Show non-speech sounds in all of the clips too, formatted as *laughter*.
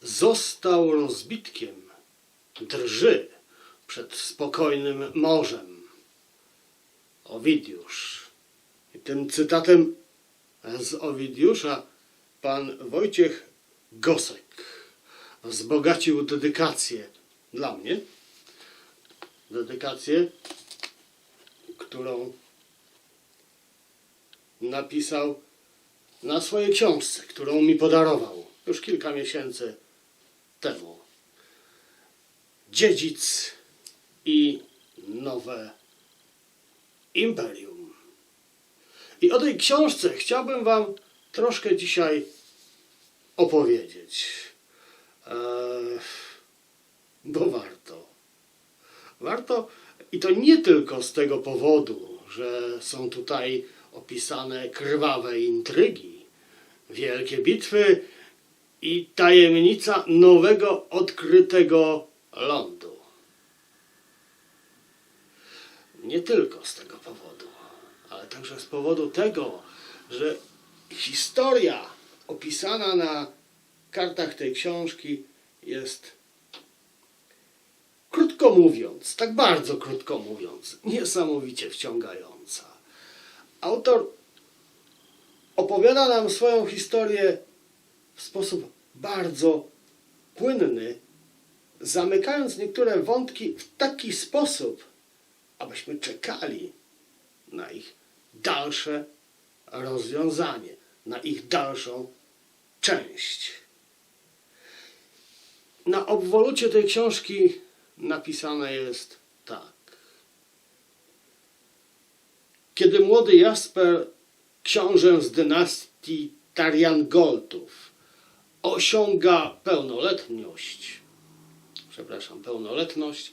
Został rozbitkiem, drży przed spokojnym morzem. Owidiusz. I tym cytatem z Owidiusza pan Wojciech Gosek wzbogacił dedykację dla mnie. Dedykację, którą napisał na swojej książce, którą mi podarował już kilka miesięcy temu. Dziedzic i nowe imperium. I o tej książce chciałbym Wam troszkę dzisiaj opowiedzieć. Eee, bo warto. Warto i to nie tylko z tego powodu, że są tutaj opisane krwawe intrygi, wielkie bitwy i tajemnica nowego odkrytego lądu. Nie tylko z tego powodu, ale także z powodu tego, że historia opisana na kartach tej książki jest krótko mówiąc, tak bardzo krótko mówiąc, niesamowicie wciągająca. Autor opowiada nam swoją historię w sposób bardzo płynny, zamykając niektóre wątki w taki sposób, abyśmy czekali na ich dalsze rozwiązanie, na ich dalszą część. Na obwolucie tej książki napisane jest tak. Kiedy młody Jasper, książę z dynastii Tariangoltów, osiąga pełnoletność, przepraszam, pełnoletność,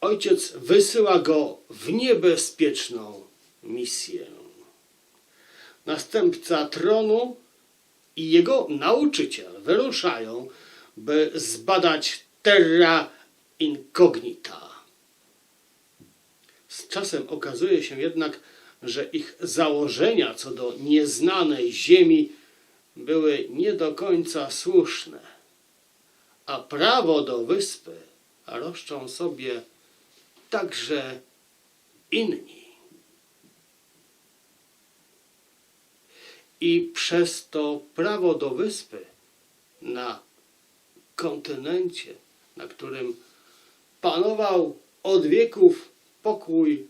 ojciec wysyła go w niebezpieczną misję. Następca tronu i jego nauczyciel wyruszają, by zbadać terra incognita. Z czasem okazuje się jednak, że ich założenia co do nieznanej ziemi były nie do końca słuszne, a prawo do wyspy roszczą sobie także inni. I przez to prawo do wyspy na kontynencie, na którym panował od wieków pokój,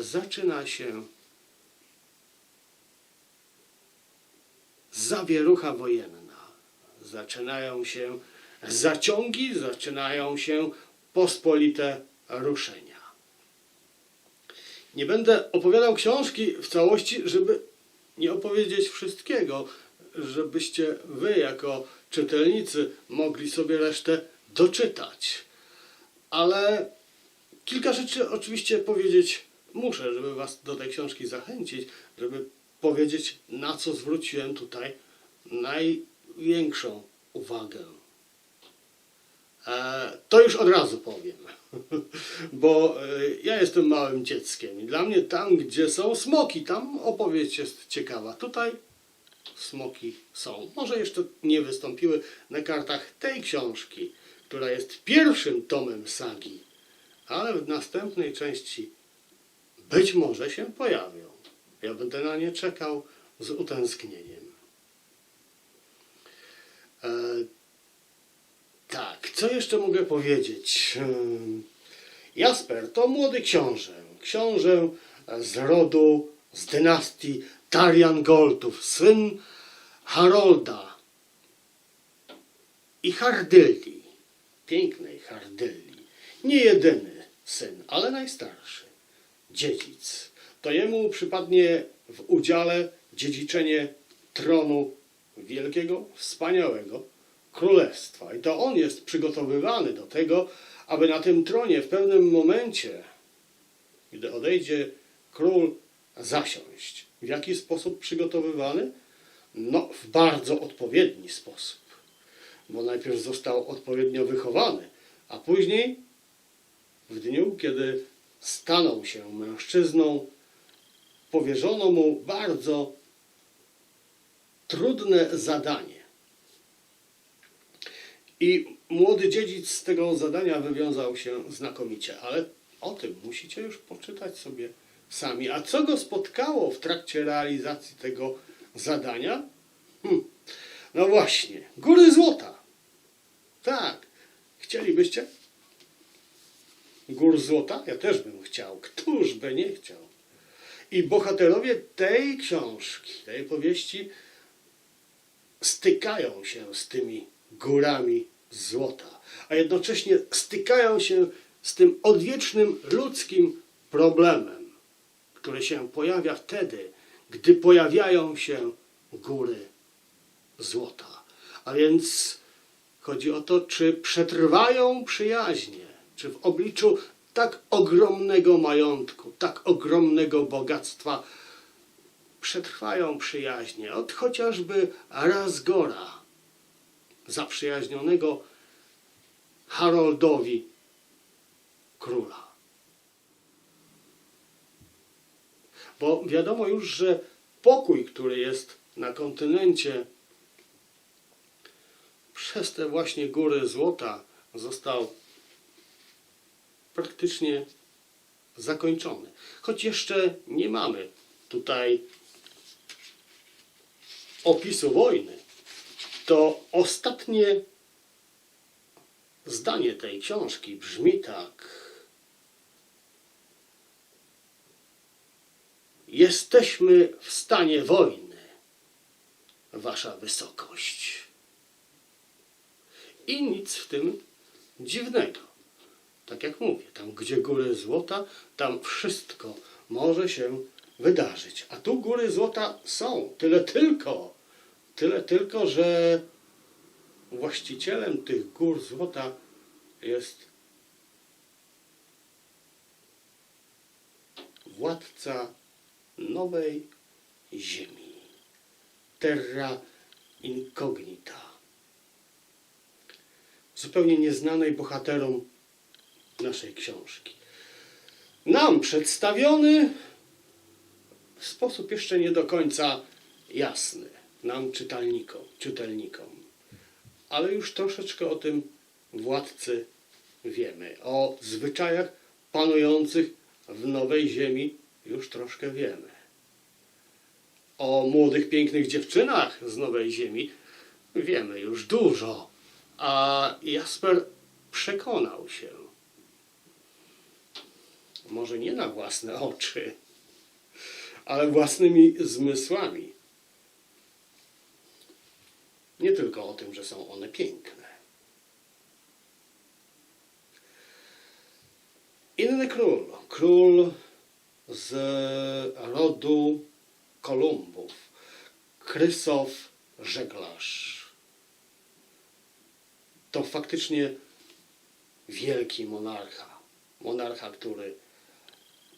zaczyna się zawierucha wojenna. Zaczynają się zaciągi, zaczynają się pospolite ruszenia. Nie będę opowiadał książki w całości, żeby nie opowiedzieć wszystkiego, żebyście wy jako czytelnicy mogli sobie resztę doczytać. Ale kilka rzeczy oczywiście powiedzieć muszę, żeby was do tej książki zachęcić, żeby powiedzieć, na co zwróciłem tutaj największą uwagę. E, to już od razu powiem, *laughs* bo e, ja jestem małym dzieckiem i dla mnie tam, gdzie są smoki, tam opowieść jest ciekawa. Tutaj smoki są. Może jeszcze nie wystąpiły na kartach tej książki, która jest pierwszym tomem sagi, ale w następnej części być może się pojawią. Ja będę na nie czekał z utęsknieniem. E, tak, co jeszcze mogę powiedzieć? Hmm, Jasper to młody książę. Książę z rodu, z dynastii Tariangoltów, syn Harolda i Hardylli, pięknej Hardylli. Nie jedyny syn, ale najstarszy, dziedzic. To jemu przypadnie w udziale dziedziczenie tronu wielkiego, wspaniałego królestwa. I to on jest przygotowywany do tego, aby na tym tronie w pewnym momencie, gdy odejdzie król, zasiąść. W jaki sposób przygotowywany? No, w bardzo odpowiedni sposób. Bo najpierw został odpowiednio wychowany, a później, w dniu, kiedy stanął się mężczyzną, powierzono mu bardzo trudne zadanie. I młody dziedzic z tego zadania wywiązał się znakomicie, ale o tym musicie już poczytać sobie sami. A co go spotkało w trakcie realizacji tego zadania? Hm. No właśnie, góry złota. Tak. Chcielibyście? Gór złota? Ja też bym chciał. Któż by nie chciał? I bohaterowie tej książki, tej powieści stykają się z tymi górami złota, a jednocześnie stykają się z tym odwiecznym ludzkim problemem, który się pojawia wtedy, gdy pojawiają się góry złota. A więc chodzi o to, czy przetrwają przyjaźnie, czy w obliczu tak ogromnego majątku, tak ogromnego bogactwa przetrwają przyjaźnie. Od chociażby Razgora, zaprzyjaźnionego Haroldowi króla. Bo wiadomo już, że pokój, który jest na kontynencie, przez te właśnie góry złota został praktycznie zakończony. Choć jeszcze nie mamy tutaj opisu wojny, to ostatnie zdanie tej książki brzmi tak. Jesteśmy w stanie wojny, Wasza Wysokość. I nic w tym dziwnego. Tak jak mówię, tam gdzie góry złota, tam wszystko może się wydarzyć. A tu góry złota są. Tyle tylko, tyle tylko, że właścicielem tych gór złota jest władca nowej ziemi. Terra incognita. Zupełnie nieznanej bohaterom naszej książki. Nam przedstawiony w sposób jeszcze nie do końca jasny, nam czytelnikom, czytelnikom. Ale już troszeczkę o tym władcy wiemy. O zwyczajach panujących w Nowej Ziemi już troszkę wiemy. O młodych, pięknych dziewczynach z Nowej Ziemi wiemy już dużo. A Jasper przekonał się, może nie na własne oczy, ale własnymi zmysłami. Nie tylko o tym, że są one piękne. Inny król, król z rodu Kolumbów, Krysow Żeglarz. To faktycznie wielki monarcha. Monarcha, który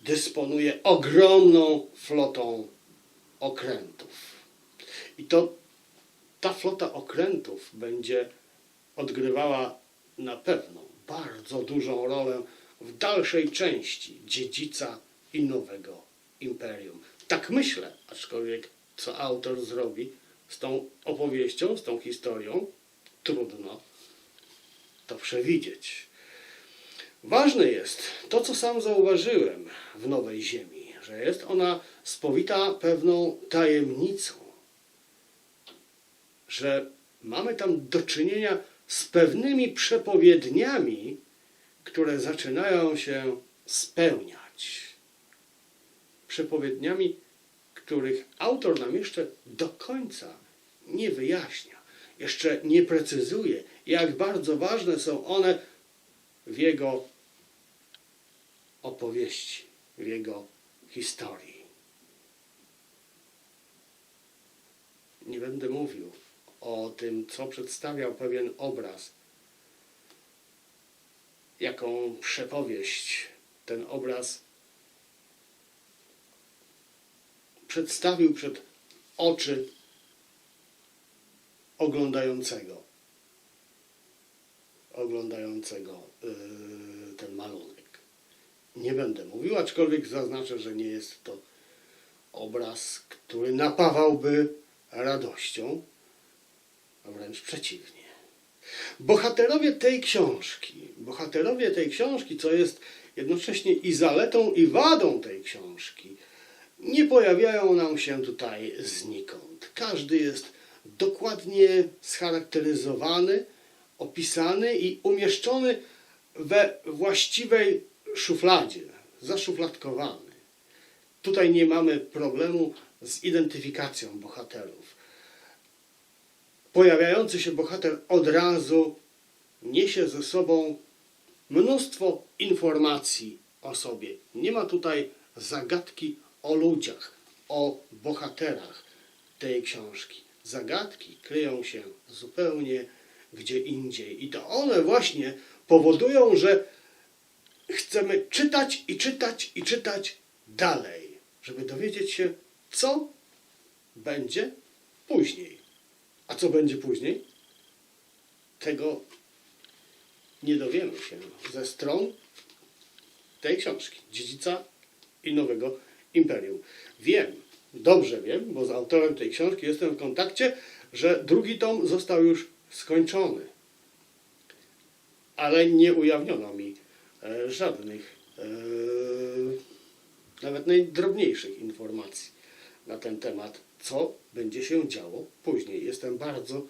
dysponuje ogromną flotą okrętów. I to ta flota okrętów będzie odgrywała na pewno bardzo dużą rolę w dalszej części dziedzica i nowego imperium. Tak myślę, aczkolwiek co autor zrobi z tą opowieścią, z tą historią, trudno to przewidzieć. Ważne jest to, co sam zauważyłem w Nowej Ziemi, że jest ona spowita pewną tajemnicą, że mamy tam do czynienia z pewnymi przepowiedniami, które zaczynają się spełniać. Przepowiedniami, których autor nam jeszcze do końca nie wyjaśnia, jeszcze nie precyzuje, jak bardzo ważne są one w jego opowieści, w jego historii. Nie będę mówił o tym, co przedstawiał pewien obraz, jaką przepowieść ten obraz przedstawił przed oczy oglądającego oglądającego yy, ten malunek. Nie będę mówił, aczkolwiek zaznaczę, że nie jest to obraz, który napawałby radością, a wręcz przeciwnie. Bohaterowie tej książki, bohaterowie tej książki, co jest jednocześnie i zaletą, i wadą tej książki, nie pojawiają nam się tutaj znikąd. Każdy jest dokładnie scharakteryzowany, opisany i umieszczony we właściwej szufladzie, zaszufladkowany. Tutaj nie mamy problemu z identyfikacją bohaterów. Pojawiający się bohater od razu niesie ze sobą mnóstwo informacji o sobie. Nie ma tutaj zagadki o ludziach, o bohaterach tej książki. Zagadki kryją się zupełnie gdzie indziej. I to one właśnie powodują, że chcemy czytać i czytać i czytać dalej, żeby dowiedzieć się, co będzie później. A co będzie później? Tego nie dowiemy się ze stron tej książki, Dziedzica i Nowego Imperium. Wiem, dobrze wiem, bo z autorem tej książki jestem w kontakcie, że drugi tom został już skończony. Ale nie ujawniono mi e, żadnych, e, nawet najdrobniejszych informacji na ten temat, co będzie się działo później. Jestem bardzo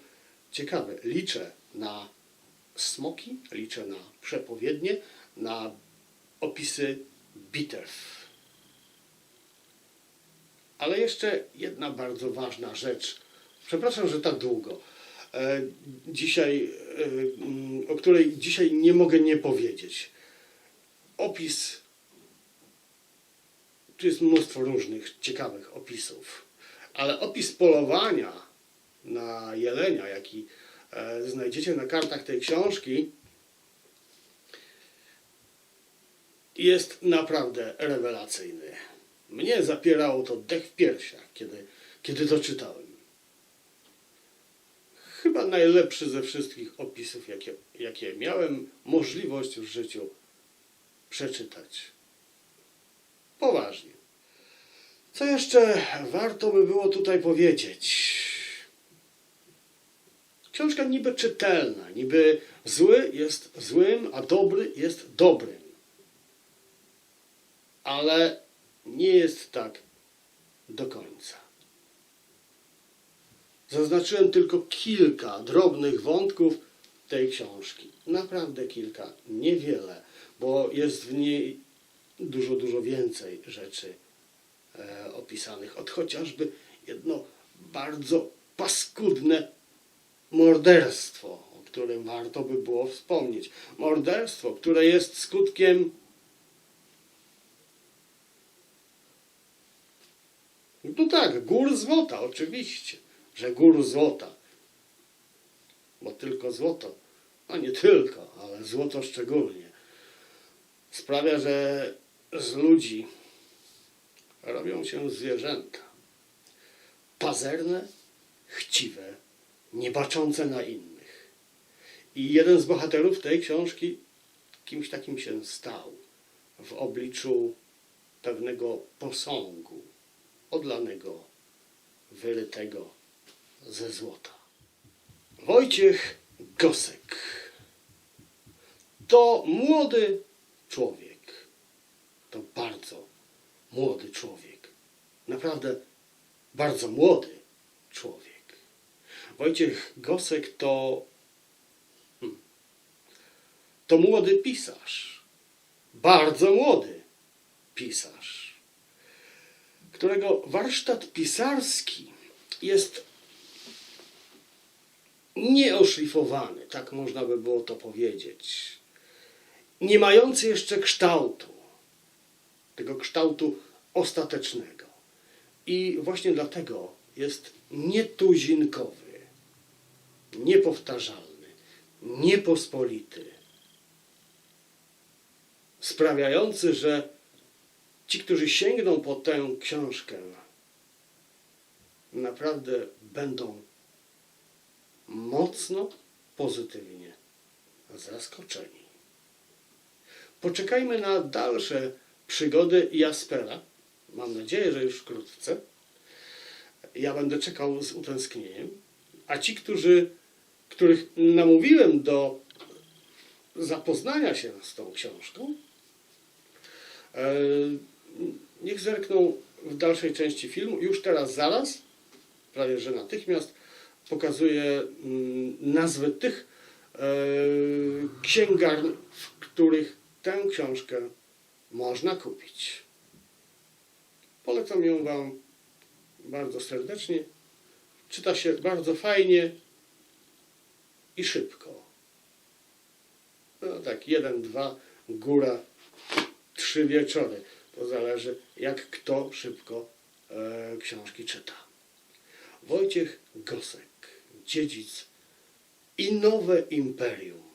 ciekawy. Liczę na smoki, liczę na przepowiednie, na opisy bitew. Ale jeszcze jedna bardzo ważna rzecz. Przepraszam, że tak długo. E, dzisiaj, e, mm, o której dzisiaj nie mogę nie powiedzieć. Opis. Tu jest mnóstwo różnych ciekawych opisów, ale opis polowania na jelenia, jaki e, znajdziecie na kartach tej książki, jest naprawdę rewelacyjny. Mnie zapierało to dech w piersiach, kiedy, kiedy to czytałem. Najlepszy ze wszystkich opisów, jakie, jakie miałem możliwość w życiu przeczytać. Poważnie. Co jeszcze warto by było tutaj powiedzieć? Książka niby czytelna, niby zły jest złym, a dobry jest dobrym. Ale nie jest tak do końca. Zaznaczyłem tylko kilka drobnych wątków tej książki. Naprawdę kilka, niewiele, bo jest w niej dużo, dużo więcej rzeczy e, opisanych. Od chociażby jedno bardzo paskudne morderstwo, o którym warto by było wspomnieć. Morderstwo, które jest skutkiem No tak, gór złota, oczywiście, że gór złota. Bo tylko złoto, a nie tylko, ale złoto szczególnie, sprawia, że z ludzi robią się zwierzęta. Pazerne, chciwe, nie baczące na innych. I jeden z bohaterów tej książki kimś takim się stał w obliczu pewnego posągu odlanego, wyrytego ze złota. Wojciech Gosek to młody człowiek. To bardzo młody człowiek. Naprawdę bardzo młody człowiek. Wojciech Gosek to hmm, to młody pisarz. Bardzo młody pisarz którego warsztat pisarski jest nieoszlifowany, tak można by było to powiedzieć, nie mający jeszcze kształtu, tego kształtu ostatecznego. I właśnie dlatego jest nietuzinkowy, niepowtarzalny, niepospolity, sprawiający, że ci, którzy sięgną po tę książkę, naprawdę będą mocno pozytywnie zaskoczeni. Poczekajmy na dalsze przygody Jaspera. Mam nadzieję, że już wkrótce. Ja będę czekał z utęsknieniem. A ci, którzy których namówiłem do zapoznania się z tą książką, e, niech zerkną w dalszej części filmu. Już teraz, zaraz, prawie że natychmiast, pokazuję mm, nazwy tych e, księgarni, w których tę książkę można kupić. Polecam ją Wam bardzo serdecznie. Czyta się bardzo fajnie i szybko. No tak, jeden, dwa, góra, trzy wieczory. To zależy, jak kto szybko e, książki czyta. Wojciech Gosek, dziedzic i nowe imperium.